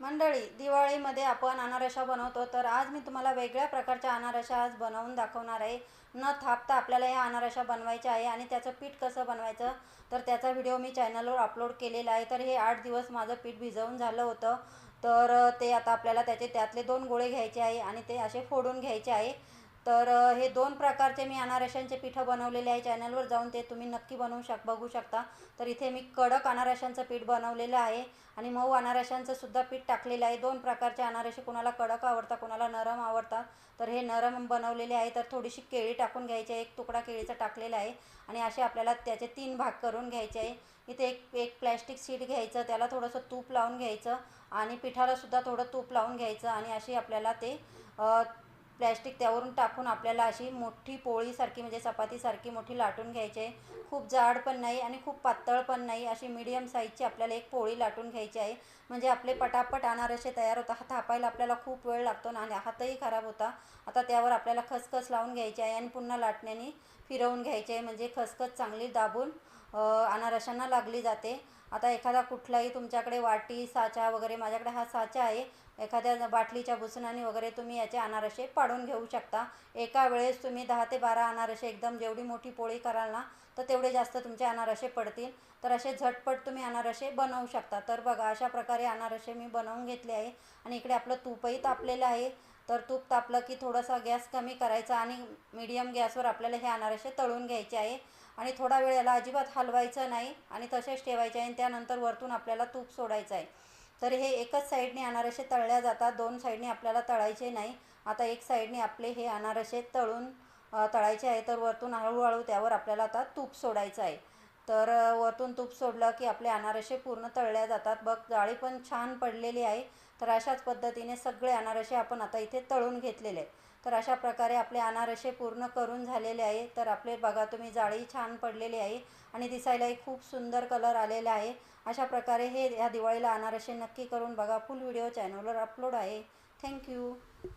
मंडळी दिवाळीमध्ये आपण अनारशा बनवतो तर आज मी तुम्हाला वेगळ्या प्रकारच्या अनारशा आज बनवून दाखवणार आहे. न थापता आपल्याला ह्या अनारशा बनवायच्या आहे आणि त्याचं पीठ कसं बनवायचं तर त्याचा व्हिडिओ मी चॅनलवर अपलोड केलेला आहे. तर हे आठ दिवस माझं पीठ भिजवून झालं होतं. तर ते आता आपल्याला त्याचे त्यातले दोन गोळे घ्यायचे आहे आणि ते असे फोडून घ्यायचे आहे. तर हे दोन प्रकारचे मी अनारशांचे पिठं बनवलेले आहे चॅनलवर जाऊन ते तुम्ही नक्की बनवू शक बघू शकता. तर इथे मी कडक अनारशांचं पीठ बनवलेलं आहे आणि मऊ अनारशांचं सुद्धा पीठ टाकलेलं आहे. दोन प्रकारचे अनारसे कोणाला कडक आवडतात कोणाला नरम आवडतात. तर हे नरम बनवलेले आहे. तर थोडीशी केळी टाकून घ्यायची आहे. एक तुकडा केळीचा टाकलेला आहे आणि असे आपल्याला त्याचे तीन भाग करून घ्यायचे आहे. इथे एक एक प्लॅस्टिक सीट घ्यायचं त्याला थोडंसं तूप लावून घ्यायचं आणि पिठाला सुद्धा थोडं तूप लावून घ्यायचं आणि अशी आपल्याला ते प्लॅस्टिक त्यावरून टाकून आपल्याला अशी मोठी पोळीसारखी म्हणजे चपातीसारखी मोठी लाटून घ्यायची. आहे खूप जाड पण नाही आणि खूप पातळ पण नाही अशी मीडियम साईजची आपल्याला एक पोळी लाटून घ्यायची आहे. म्हणजे आपले पटापट अनारसे तयार होतात. हा थापायला आपल्याला खूप वेळ लागतो ना आणि हातही खराब होता. आता त्यावर आपल्याला खसखस लावून घ्यायची आहे आणि पुन्हा लाटण्याने फिरवून घ्यायचे आहे. म्हणजे खसखस चांगली दाबून अनारशांना लागली जाते. आता एखादा कुठलाही तुमच्याकडे वाटी साचा वगैरे माझ्याकडे हा साचा आहे. एखाद्या बाटलीच्या बुसणाने वगैरे तुम्ही याचे अनारसे पाडून घेऊ शकता. एका वेळेस तुम्ही दहा ते बारा अनारसे एकदम जेवढी मोठी पोळी कराल ना तर तेवढे जास्त तुमचे अनारसे पडतील. तर असे झटपट तुम्ही अनारसे बनवू शकता. तर बघा अशा प्रकारे अनारसे मी बनवून घेतले आहे. आणि इकडे आपलं तूपही तापलेलं आहे. तर तूप तापलं की थोडासा गॅस कमी करायचा आणि मीडियम गॅसवर आपल्याला हे अनारसे तळून घ्यायचे आहे. आणि थोडा वेळ याला अजिबात हलवायचं नाही आणि तसेच ठेवायचे आणि त्यानंतर वरतून आपल्याला तूप सोडायचं आहे. तर हे एकच साईडने अनारसे तळल्या जातात. दोन साईडने आपल्याला तळायचे नाही. आता एक साईडने आपले हे अनारसे तळून तळायचे आहे. तर वरतून हळूहळू त्यावर आपल्याला आता तूप सोडायचं आहे. तर वरतून तूप सोडलं की आपले अनारसे पूर्ण तळल्या जातात. बघ जाळी पण छान पडलेली आहे. तर अशाच पद्धतीने सगळे अनारसे आपण आता इथे तळून घेतलेले आहेत. तर अशा प्रकारे आपले अनारसे पूर्ण करून झालेले आहे. तर आपले बघा तुम्ही जाळी छान पडलेली आहे आणि दिसायलाही खूप सुंदर कलर आलेला आहे. अशा प्रकारे हे ह्या दिवाळीला अनारसे नक्की करून बघा. फुल व्हिडिओ चॅनलवर अपलोड आहे. Thank you